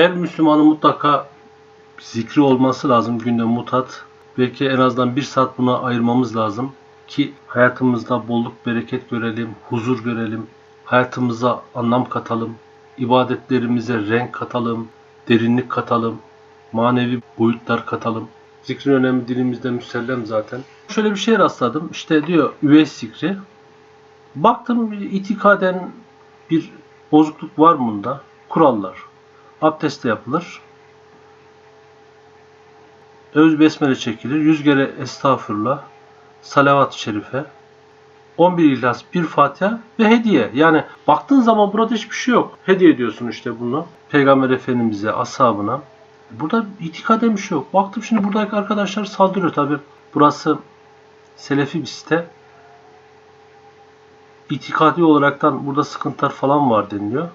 Her Müslümanın mutlaka zikri olması lazım günde mutat. Belki en azından bir saat buna ayırmamız lazım ki hayatımızda bolluk bereket görelim, huzur görelim, hayatımıza anlam katalım, ibadetlerimize renk katalım, derinlik katalım, manevi boyutlar katalım. Zikrin önemi dilimizde müsellem zaten. Şöyle bir şey rastladım. İşte diyor üveys zikri. Baktım itikaden bir bozukluk var bunda? Kurallar. Abdestle yapılır. Öz besmele çekilir. Yüz kere estağfurullah. Salavat-ı şerife. 11 ihlas, bir Fatiha ve hediye. Yani baktığın zaman burada hiçbir şey yok. Hediye ediyorsun işte bunu. Peygamber Efendimiz'e, ashabına. Burada itikaden bir şey yok. Baktım şimdi buradaki arkadaşlar saldırıyor tabi. Burası Selefi bir site. İtikadi olaraktan burada sıkıntılar falan var deniliyor.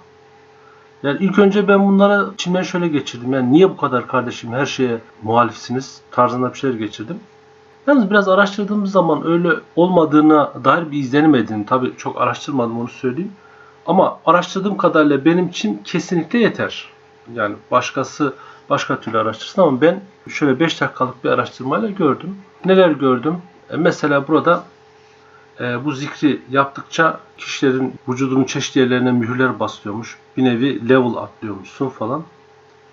Yani ilk önce ben bunlara içimden şöyle geçirdim. Yani niye bu kadar kardeşim her şeye muhalifsiniz tarzında bir şeyler geçirdim. Yalnız biraz araştırdığımız zaman öyle olmadığına dair bir izlenim edindim. Tabii çok araştırmadım onu söyleyeyim. Ama araştırdığım kadarıyla benim için kesinlikle yeter. Yani başkası başka türlü araştırsın ama ben şöyle 5 dakikalık bir araştırmayla gördüm. Neler gördüm? E, mesela burada bu zikri yaptıkça kişilerin vücudunun çeşitli yerlerine mühürler basılıyormuş. Bir nevi level atlıyormuşsun falan.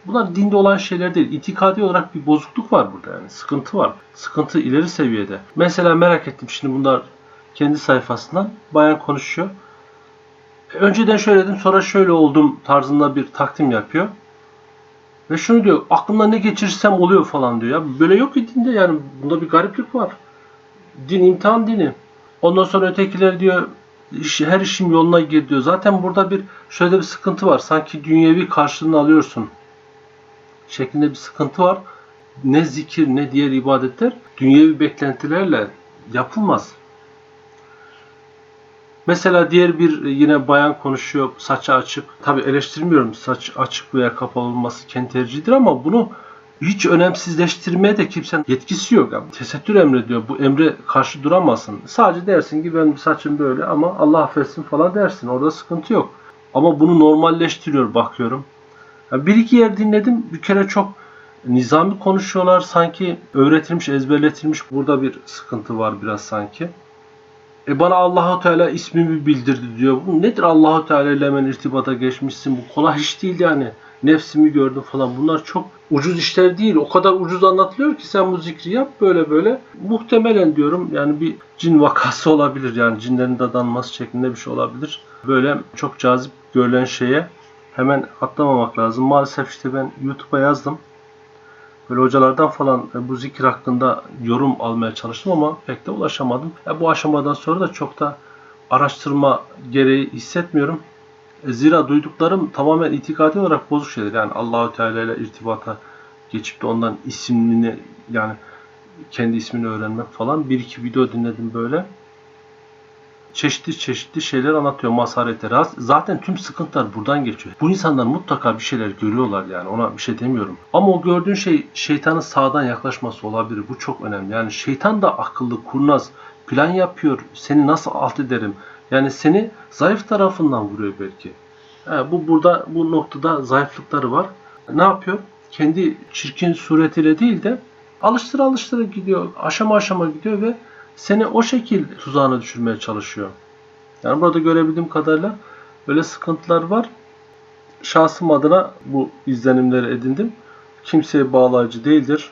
Bunlar dinde olan şeyler değil. İtikadi olarak bir bozukluk var burada yani. Sıkıntı var. Sıkıntı ileri seviyede. Mesela merak ettim şimdi bunlar kendi sayfasından bayan konuşuyor. E, Önceden şöyle dedim sonra şöyle oldum tarzında bir takdim yapıyor. Ve şunu diyor aklımdan ne geçirirsem oluyor falan diyor. Ya böyle yok ki dinde yani bunda bir gariplik var. Din imtihan dini. Ondan sonra ötekiler diyor her işim yoluna gir diyor. Zaten burada bir şöyle bir sıkıntı var. Sanki dünyevi karşılığını alıyorsun şeklinde bir sıkıntı var. Ne zikir ne diğer ibadetler dünyevi beklentilerle yapılmaz. Mesela diğer bir yine bayan konuşuyor saçı açık. Tabi eleştirmiyorum saç açık veya kapalı olması kendi tercihidir ama bunu hiç önemsizleştirmeye de kimsenin yetkisi yok. Yani tesettür emrediyor. Bu emre karşı duramazsın. Sadece dersin ki ben saçım böyle ama Allah affetsin falan dersin. Orada sıkıntı yok. Ama bunu normalleştiriyor bakıyorum. Ya bir iki yer dinledim. Bir kere çok nizami konuşuyorlar. Sanki öğretilmiş, ezberletilmiş. Burada bir sıkıntı var biraz sanki. E bana Allahu Teala ismimi bildirdi diyor. Bu nedir Allahu Teala ile hemen irtibata geçmişsin? Bu kolay iş değil yani. Nefsimi gördüm falan. Bunlar çok ucuz işler değil. O kadar ucuz anlatılıyor ki sen bu zikri yap böyle böyle. Muhtemelen diyorum yani bir cin vakası olabilir. Yani cinlerin dadanması şeklinde bir şey olabilir. Böyle çok cazip görülen şeye hemen atlamamak lazım. Maalesef işte ben YouTube'a yazdım. Böyle hocalardan falan e, bu zikir hakkında yorum almaya çalıştım ama pek de ulaşamadım. E, bu aşamadan sonra da çok da araştırma gereği hissetmiyorum. Zira duyduklarım tamamen itikadi olarak bozuk şeyler. Yani Allahü Teala ile irtibata geçip de ondan ismini yani kendi ismini öğrenmek falan. Bir iki video dinledim böyle. Çeşitli çeşitli şeyler anlatıyor masaretleri. Zaten tüm sıkıntılar buradan geçiyor. Bu insanlar mutlaka bir şeyler görüyorlar yani ona bir şey demiyorum. Ama o gördüğün şey şeytanın sağdan yaklaşması olabilir. Bu çok önemli. Yani şeytan da akıllı, kurnaz, plan yapıyor. Seni nasıl alt ederim? Yani seni zayıf tarafından vuruyor belki. Ha, bu burada bu noktada zayıflıkları var. Ne yapıyor? Kendi çirkin suretiyle değil de alıştıra alıştıra gidiyor. Aşama aşama gidiyor ve seni o şekil tuzağına düşürmeye çalışıyor. Yani burada görebildiğim kadarıyla böyle sıkıntılar var. Şahsım adına bu izlenimleri edindim. Kimseye bağlayıcı değildir.